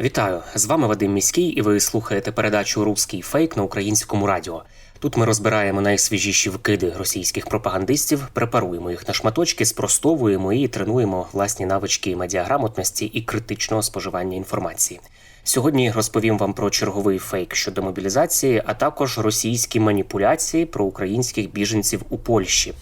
Вітаю! З вами Вадим Міський, і ви слухаєте передачу Руський фейк на українському радіо. Тут ми розбираємо найсвіжіші вкиди російських пропагандистів, препаруємо їх на шматочки, спростовуємо і тренуємо власні навички медіаграмотності і критичного споживання інформації. Сьогодні розповім вам про черговий фейк щодо мобілізації, а також російські маніпуляції про українських біженців у Польщі.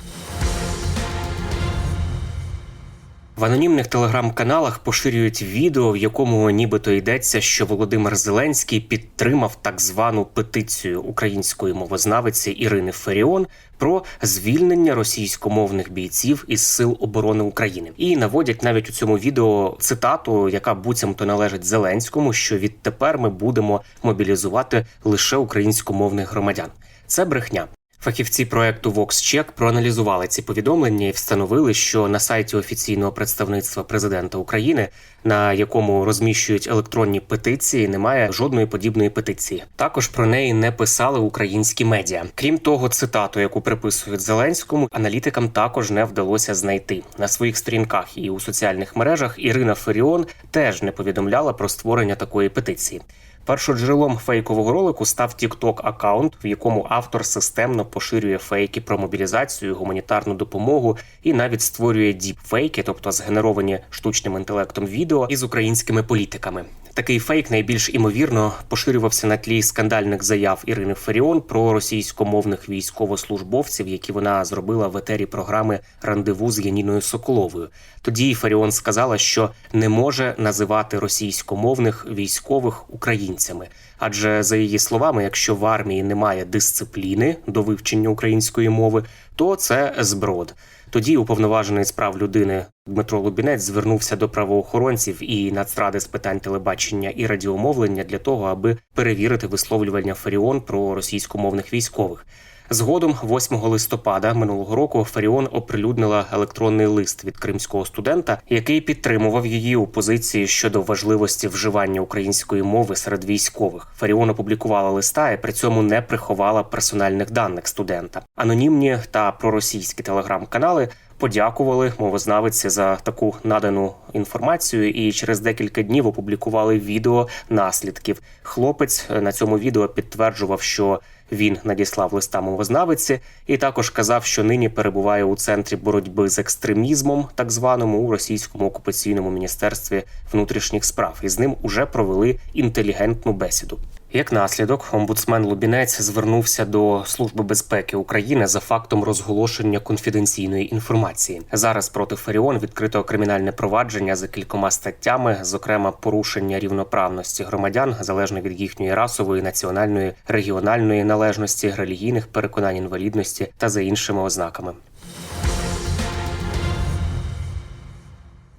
В анонімних телеграм-каналах поширюють відео, в якому нібито йдеться, що Володимир Зеленський підтримав так звану петицію української мовознавиці Ірини Феріон про звільнення російськомовних бійців із сил оборони України, і наводять навіть у цьому відео цитату, яка буцімто належить Зеленському, що відтепер ми будемо мобілізувати лише українськомовних громадян. Це брехня. Фахівці проекту VoxCheck проаналізували ці повідомлення і встановили, що на сайті офіційного представництва президента України, на якому розміщують електронні петиції, немає жодної подібної петиції. Також про неї не писали українські медіа. Крім того, цитату, яку приписують Зеленському, аналітикам також не вдалося знайти на своїх сторінках і у соціальних мережах. Ірина Феріон теж не повідомляла про створення такої петиції. Першоджерелом фейкового ролику став TikTok аккаунт, в якому автор системно поширює фейки про мобілізацію, гуманітарну допомогу і навіть створює діпфейки, тобто згенеровані штучним інтелектом відео із українськими політиками. Такий фейк найбільш імовірно поширювався на тлі скандальних заяв Ірини Феріон про російськомовних військовослужбовців, які вона зробила в етері програми Рандеву з Яніною Соколовою. Тоді Феріон сказала, що не може називати російськомовних військових українцями. Адже за її словами, якщо в армії немає дисципліни до вивчення української мови, то це зброд. Тоді уповноважений з прав людини Дмитро Лубінець звернувся до правоохоронців і Нацради з питань телебачення і радіомовлення для того, аби перевірити висловлювання Фаріон про російськомовних військових. Згодом, 8 листопада минулого року, Фаріон оприлюднила електронний лист від кримського студента, який підтримував її у позиції щодо важливості вживання української мови серед військових. Фаріон опублікувала листа і при цьому не приховала персональних даних студента. Анонімні та проросійські телеграм-канали подякували мовознавиці за таку надану інформацію, і через декілька днів опублікували відео наслідків. Хлопець е, на цьому відео підтверджував, що він надіслав листа мовознавиці, і також казав, що нині перебуває у центрі боротьби з екстремізмом, так званому у російському окупаційному міністерстві внутрішніх справ, і з ним уже провели інтелігентну бесіду. Як наслідок, омбудсмен Лубінець звернувся до Служби безпеки України за фактом розголошення конфіденційної інформації. Зараз проти Фаріон відкрито кримінальне провадження за кількома статтями, зокрема порушення рівноправності громадян залежно від їхньої расової, національної, регіональної належності, релігійних переконань інвалідності та за іншими ознаками.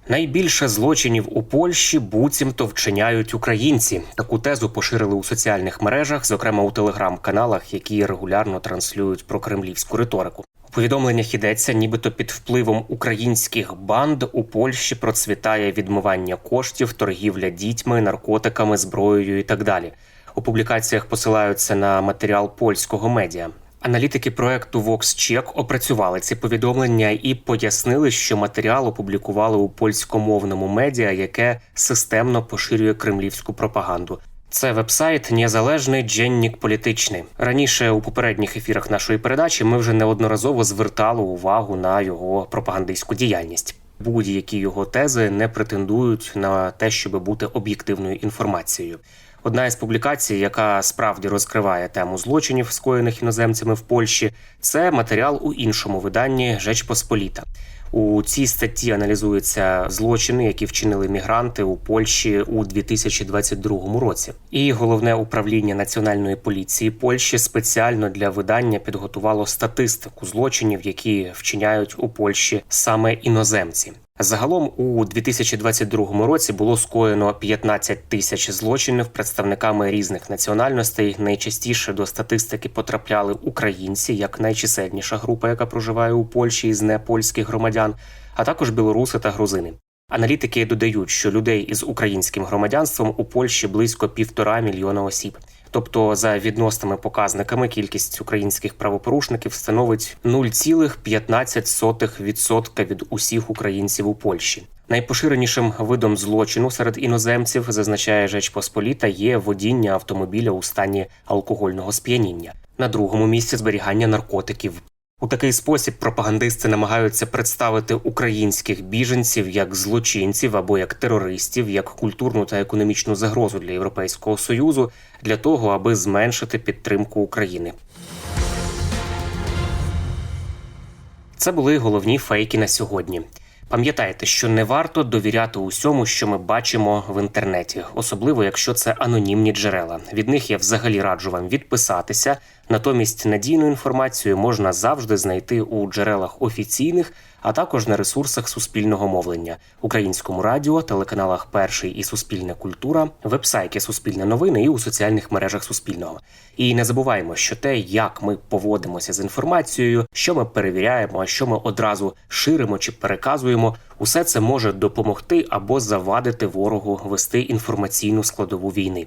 Найбільше злочинів у Польщі буцімто вчиняють українці. Таку тезу поширили у соціальних мережах, зокрема у телеграм-каналах, які регулярно транслюють про кремлівську риторику. У повідомленнях йдеться, нібито під впливом українських банд у Польщі процвітає відмивання коштів, торгівля дітьми, наркотиками, зброєю і так далі. У публікаціях посилаються на матеріал польського медіа. Аналітики проекту VoxCheck опрацювали ці повідомлення і пояснили, що матеріал опублікували у польськомовному медіа, яке системно поширює кремлівську пропаганду. Це вебсайт Незалежний Дженнік Політичний. Раніше у попередніх ефірах нашої передачі ми вже неодноразово звертали увагу на його пропагандистську діяльність. Будь-які його тези не претендують на те, щоб бути об'єктивною інформацією. Одна із публікацій, яка справді розкриває тему злочинів, скоєних іноземцями в Польщі, це матеріал у іншому виданні Жеч Посполіта. У цій статті аналізуються злочини, які вчинили мігранти у Польщі у 2022 році. І головне управління національної поліції Польщі спеціально для видання підготувало статистику злочинів, які вчиняють у Польщі саме іноземці. Загалом у 2022 році було скоєно 15 тисяч злочинів представниками різних національностей. Найчастіше до статистики потрапляли українці, як найчисельніша група, яка проживає у Польщі із непольських громадян, а також білоруси та грузини. Аналітики додають, що людей із українським громадянством у Польщі близько півтора мільйона осіб. Тобто, за відносними показниками, кількість українських правопорушників становить 0,15% від усіх українців у Польщі. Найпоширенішим видом злочину серед іноземців, зазначає Жеч Посполіта, є водіння автомобіля у стані алкогольного сп'яніння. На другому місці зберігання наркотиків. У такий спосіб пропагандисти намагаються представити українських біженців як злочинців або як терористів, як культурну та економічну загрозу для Європейського союзу для того, аби зменшити підтримку України. Це були головні фейки на сьогодні. Пам'ятайте, що не варто довіряти усьому, що ми бачимо в інтернеті, особливо якщо це анонімні джерела. Від них я взагалі раджу вам відписатися. Натомість надійну інформацію можна завжди знайти у джерелах офіційних, а також на ресурсах суспільного мовлення, українському радіо, телеканалах Перший і Суспільна культура, вебсайті Суспільне новини і у соціальних мережах Суспільного. І не забуваємо, що те, як ми поводимося з інформацією, що ми перевіряємо, а що ми одразу ширимо чи переказуємо, усе це може допомогти або завадити ворогу вести інформаційну складову війни.